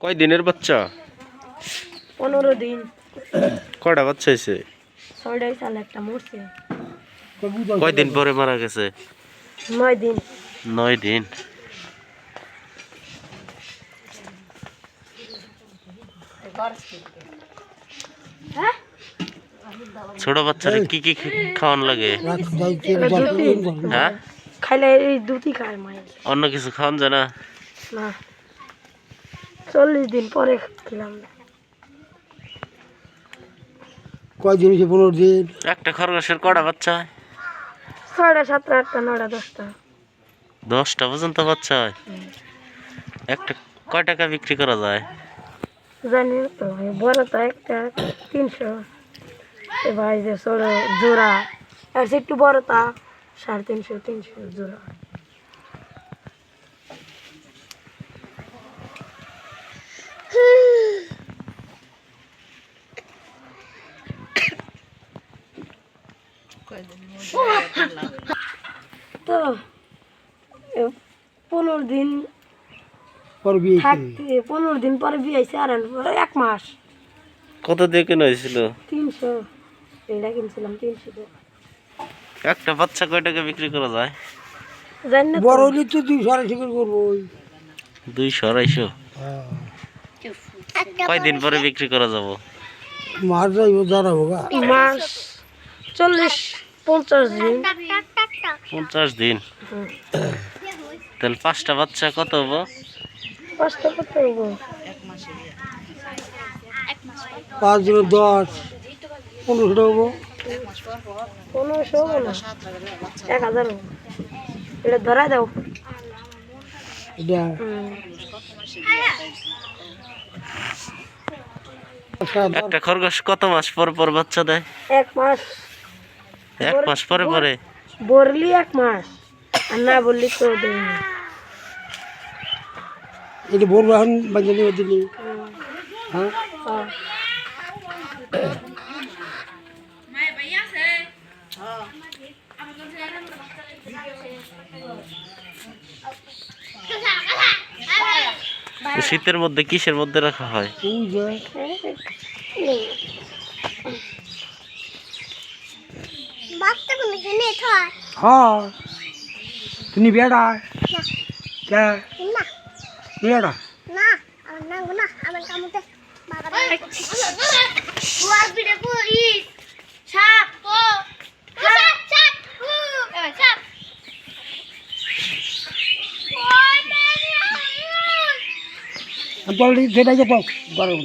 কয় দিনের বাচ্চা? পনেরো দিন। কয়টা বাচ্চা হয়েছে? ছয়টাই সাল একটা মরছে। কয় দিন পরে মারা গেছে? নয় দিন। নয় দিন। হ্যাঁ? ছোট বাচ্চারা কি কি খাওয়ান লাগে? হ্যাঁ? খাইলে এই দুটি খায় মায়ের। অন্য কিছু খাওয়ান যায় না? না। চল্লিশ দিন পরে খেলাম। কয়দিন হয়েছে পনেরো দিন? একটা খরগোশের কটা বাচ্চা হয়? ছয়টা সাতটা আটটা নয়টা দশটা। দশটা পর্যন্ত বাচ্চা হয়? একটা কয় টাকা বিক্রি করা যায়? জানি তো এই বড়টা একটা তিনশো। ভাই যে ছোট জোড়া আর একটু বড়টা সাড়ে তিনশো তিনশো জোড়া। তো পনেরো দিন পর বিয়ে থাকতে পনেরো দিন পরে বিয়ে হয়েছে আর পরে এক মাস। কত দিয়ে কেনা হয়েছিল? তিনশো। এটা কিনছিলাম তিনশো একটা বাচ্চা কয় টাকা বিক্রি করা যায়? জানি না বড় হলে তো দুই সাড়ে শিকার করব ওই। দুইশো আড়াইশো? হ্যাঁ। কয়দিন পরে বিক্রি করা যাব? মাছ যাইব দাঁড়াবো গা মাস চল্লিশ। পঞ্চাশ দিন। পঞ্চাশ দিন। তাহলে পাঁচটা বাচ্চা কত হব? পাঁচটা কত হইব পাঁচ দশ পনেরোশো হব। পনেরোশো হব না? এক হাজার এটা ধরাই দাও। একটা খরগোশ কত মাস পর পর বাচ্চা দেয়? এক মাস। এক মাস পরে পরে। বললি এক মাস আর না বললি তো দেই না। এটা বলব এখন বাজে নিয়ে দিলি হ্যাঁ? হ্যাঁ। শীতের মধ্যে কিসের মধ্যে রাখা হয় ওই যে হ্যাঁ তুমি বেড়া কে বেড়া সেটা যে পাও গরম